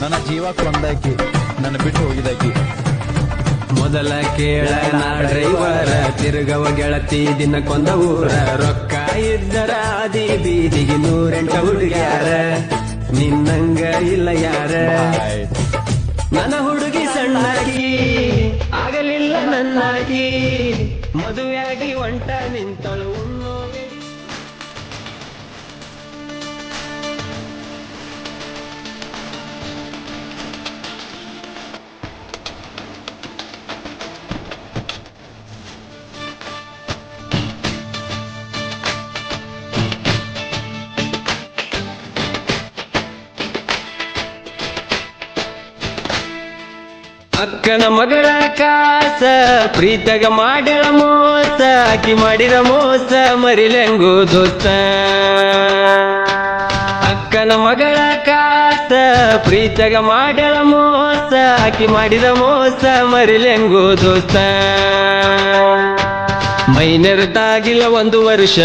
ನನ್ನ ಜೀವ ಕೊಂದಾಕಿ, ನನ್ನ ಬಿಟ್ಟು ಹೋಗಿದಾಕಿ. ಮೊದಲ ಕೇಳ ಡ್ರೈವರ ತಿರುಗವ ಗೆಳತಿ ದಿನಕ್ಕೊಂದ ಊರ. ರೊಕ್ಕ ಇದ್ದರ ಅದಿ ಬೀದಿಗೆ ನೂರೆಂಟ ಹುಡುಗ್ಯಾರ. ನಿನ್ನಂಗ ಇಲ್ಲ ಯಾರ. ನನ್ನ ಹುಡುಗಿ ಸಣ್ಣಾಗಿ, ಆಗಲಿಲ್ಲ ನನ್ನಾಗಿ. ಮದುವೆಯಾಗಿ ಒಂಟ ನಿಂತಳು ಅಕ್ಕನ ಮಗಳ ಕಾಸ, ಪ್ರೀತಗ ಮಾಡಿರ ಮೋಸ ಆಕಿ ಮಾಡಿರ ಮೋಸ, ಮರಿಲೆಂಗು ದೋಸ್ತ. ಅಕ್ಕನ ಮಗಳ ಕಾಸ, ಪ್ರೀತಗ ಮಾಡಿರ ಮೋಸ ಆಕಿ ಮಾಡಿದ ಮೋಸ, ಮರಿಲೆಂಗು ದೋಸ್ತ. ಮೈನೆರತಾಗಿಲ್ಲ ಒಂದು ವರ್ಷ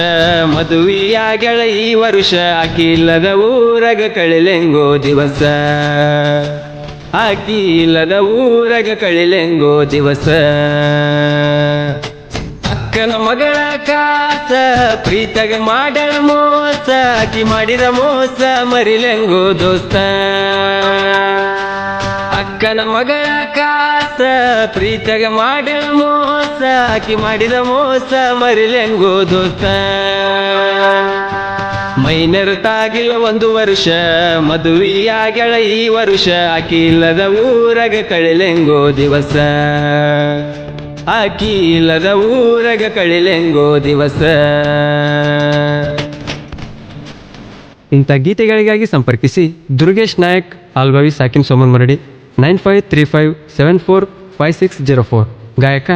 ಮದುವೆಯಾಗಳ ಈ ವರ್ಷ ಆಕಿ ಇಲ್ಲದ ಊರಗ ಕಳಿಲೆಂಗೋ ದಿವಸ. ಆಕಿ ಇಲ್ಲದ ಊರಗ ಕಳಿಲೆಂಗೋ ದಿವಸ. ಅಕ್ಕನ ಮಗಳ ಕಾಸ, ಪ್ರೀತಗ ಮಾಡಳ ಮೋಸ ಆಕಿ ಮಾಡಿದ ಮೋಸ ಮರಿಲೆಂಗೋ ದೋಸ್ತ. ಅಕ್ಕನ ಮಗಳ ಕಾಸ, ಪ್ರೀತಗ ಮಾಡಳ ಮೋಸ ಆಕಿ ಮಾಡಿದ ಮೋಸ ಮರಿಲೆಂಗೋ ದೋಸ್ತ. ಮೈನೆರತಾಗಿಲ್ಲ ಒಂದು ವರ್ಷ ಮದುವೆಯಾಗಳ ಈ ವರ್ಷ ಆಕಿಲ್ಲದ ಊರಗ ಕಳಿಲೆಂಗೋ ದಿವಸ. ಆಕಿ ಇಲ್ಲದ ಊರಗ ಕಳಿಲೆಂಗೋ ದಿವಸ. ಇಂಥ ಗೀತೆಗಳಿಗಾಗಿ ಸಂಪರ್ಕಿಸಿ ದುರ್ಗೇಶ್ ನಾಯಕ್, ಆಲ್ಬಾವಿ ಸಾಕಿನ್ ಸೋಮನ್ ಮರಡಿ, nine five three five seven four five six zero four. ಗಾಯಕ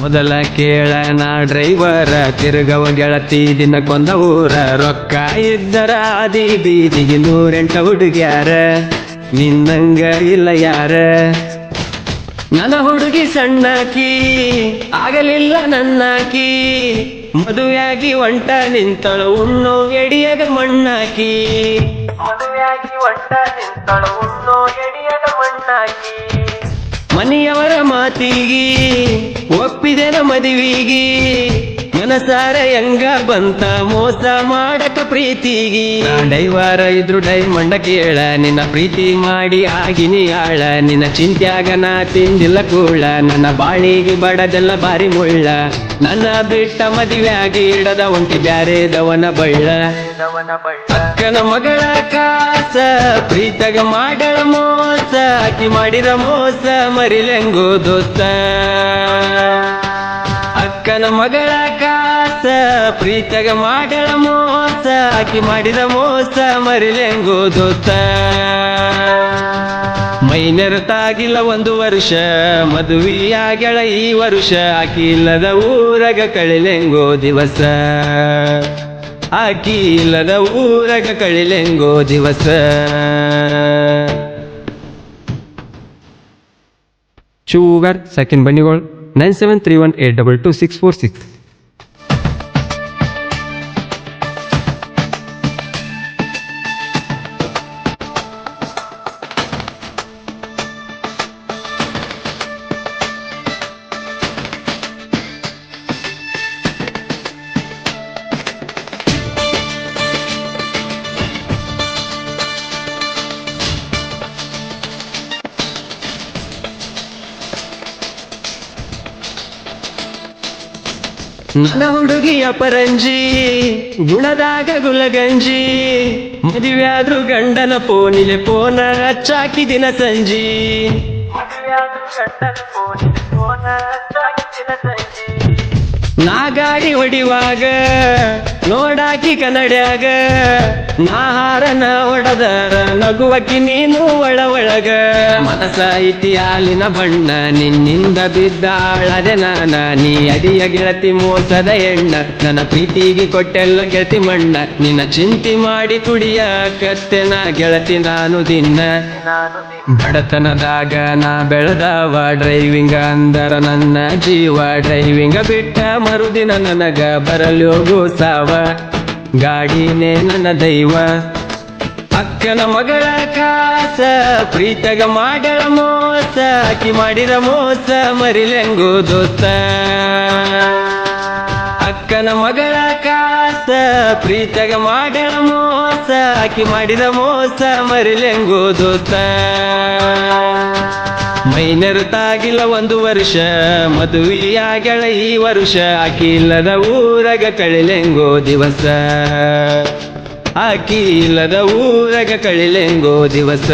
ಮೊದಲ ಕೇಳನ ಡ್ರೈವರ, ತಿರುಗವ ಗೆಳತಿ ದಿನಕ್ಕೊಂದ ಊರ. ರೊಕ್ಕ ಇದ್ದರ ಆದಿ ಬೀದಿಗೆ ನೂರೆಂಟ ಹುಡುಗ್ಯಾರ. ನಿನ್ನಂಗ ಇಲ್ಲ ಯಾರ? ನನ್ನ ಹುಡುಗಿ ಸಣ್ಣಾಕಿ, ಆಗಲಿಲ್ಲ ನನ್ನಾಕಿ. ಮದುವೆಯಾಗಿ ಒಂಟ ನಿಂತಳು, ಉಣ್ಣೋ ಎಡಿಯಗ ಮಣ್ಣಾಕಿ. ಮದುವೆಯಾಗಿ ಒಂಟ ನಿಂತಳು, ಉಣ್ಣೋ ಎಡಿಯಗ ಮಣ್ಣಾಕಿ. ಮನೆಯವರ ಮಾತಿಗೆ ಒಪ್ಪಿದೆನ ಮದುವಿಗಿ ಮನಸಾರ ಹೆಂಗ ಬಂತ ಮೋಸ ಮಾಡಕ ಪ್ರೀತಿಗಿ. ಡೈವಾರ ಇದ್ರು ಡೈಮಂಡ ಕೇಳ, ನಿನ್ನ ಪ್ರೀತಿ ಮಾಡಿ ಆಗಿನಿ ಆಳ. ನಿನ್ನ ಚಿಂತ್ಯಾಗ ನಾ ತಿಂದಿಲ್ಲ ಕೂಳ, ನನ್ನ ಬಾಳಿಗೆ ಬಡದೆಲ್ಲ ಬಾರಿ ಮುಳ್ಳ. ನನ್ನ ಬಿಟ್ಟ ಮದುವೆಯಾಗಿ ಇಡದ ಒಂಟಿ ಬ್ಯಾರೆದವನ ಬಳ್ಳ. ಅಕ್ಕನ ಮಗಳ ಕಾಸ, ಪ್ರೀತಗ ಮಾಡಳ ಮೋಸ ಅಕ್ಕಿ ಮಾಡಿದ ಮೋಸ ಮರಿಲೆಂಗು ದೋಸ್ತ. ಅಕ್ಕನ ಮಗಳ ಕಾಸ ಪ್ರೀತಗ ಮಾಡಳ ಮೋಸ, ಆಕಿ ಮಾಡಿದ ಮೋಸ ಮರಿಲೆಂಗೋ ದೋತ ಮೈನೆರತಾಗಿಲ್ಲ ಒಂದು ವರ್ಷ ಮದುವೆಯಾಗಳ ಈ ವರ್ಷ, ಆಕಿ ಇಲ್ಲದ ಊರಗ ಕಳಿಲೆಂಗೋ ದಿವಸ. ಆಕಿ ಇಲ್ಲದ ಊರಗ ಕಳಿಲೆಂಗೋ ದಿವಸ. Sugar second ಬನ್ನಿಗಳು. 9731822646 ನನ್ನ ಹುಡುಗಿಯ ಪರಂಜಿ ಗುಣದಾಗ ಗುಲಗಂಜಿ ಮದುವೆಯಾದ್ರು ಗಂಡನ ಪೋನಿಲೆ ಪೋನ ಅಚ್ಚಾಕಿ ದಿನ ತಂಜಿ ನಾಗಾಡಿ ಹೊಡಿವಾಗ ನೋಡಾಕಿ ಕನ್ನಡ್ಯಾಗ, ನಾಹಾರನ ಒಡದರ ನಗುವಕಿ ನೀನು ಒಳ ಒಳಗ ಮನಸ ಐತಿ ಹಾಲಿನ ಬಣ್ಣ, ನಿನ್ನಿಂದ ಬಿದ್ದಾಳದೆ ನಾನ. ನೀ ಅಡಿಯ ಗೆಳತಿ ಮೋಸದ ಎಣ್ಣ, ನನ್ನ ಪ್ರೀತಿಗೆ ಕೊಟ್ಟೆಲ್ಲ ಗೆಳತಿ ಮಣ್ಣ. ನಿನ್ನ ಚಿಂತೆ ಮಾಡಿ ಕುಡಿಯ ಕತ್ತೆನ ಗೆಳತಿ ನಾನು ದಿನ ಬಡತನದಾಗ ನಾ ಬೆಳೆದವ ಡ್ರೈವಿಂಗ್ ಅಂದರ ನನ್ನ ಜೀವ. ಡ್ರೈವಿಂಗ ಬಿಟ್ಟ ಮರುದಿನ ನನಗ ಬರಲೋಗು ಸಾವ. ಗಾಡಿನೇ ನನ್ನ ದೈವ. ಅಕ್ಕನ ಮಗಳ ಕಾಸ, ಪ್ರೀತಗ ಮಾಡಳ ಮೋಸ, ಅಕ್ಕಿ ಮಾಡಿದ ಮೋಸ ಮರಿಲೆಂಗು ದೋಸ್ತ. ಅಕ್ಕನ ಮಗಳ ಕಾಸ, ಪ್ರೀತಗ ಮಾಡಳ ಮೋಸ, ಅಕ್ಕಿ ಮಾಡಿದ ಮೋಸ ಮರಿಲೆಂಗು ದೋಸ್ತ. ಮೈನರುತಾಗಿಲ್ಲ ಒಂದು ವರ್ಷ ಮದುವೆಯಾಗಳ ಈ ವರ್ಷ ಆಕಿಲ್ಲದ ಊರಗ ಕಳಿಲೆಂಗೋ ದಿವಸ. ಆಕಿಲ್ಲದ ಊರಗ ಕಳಿಲೆಂಗೋ ದಿವಸ.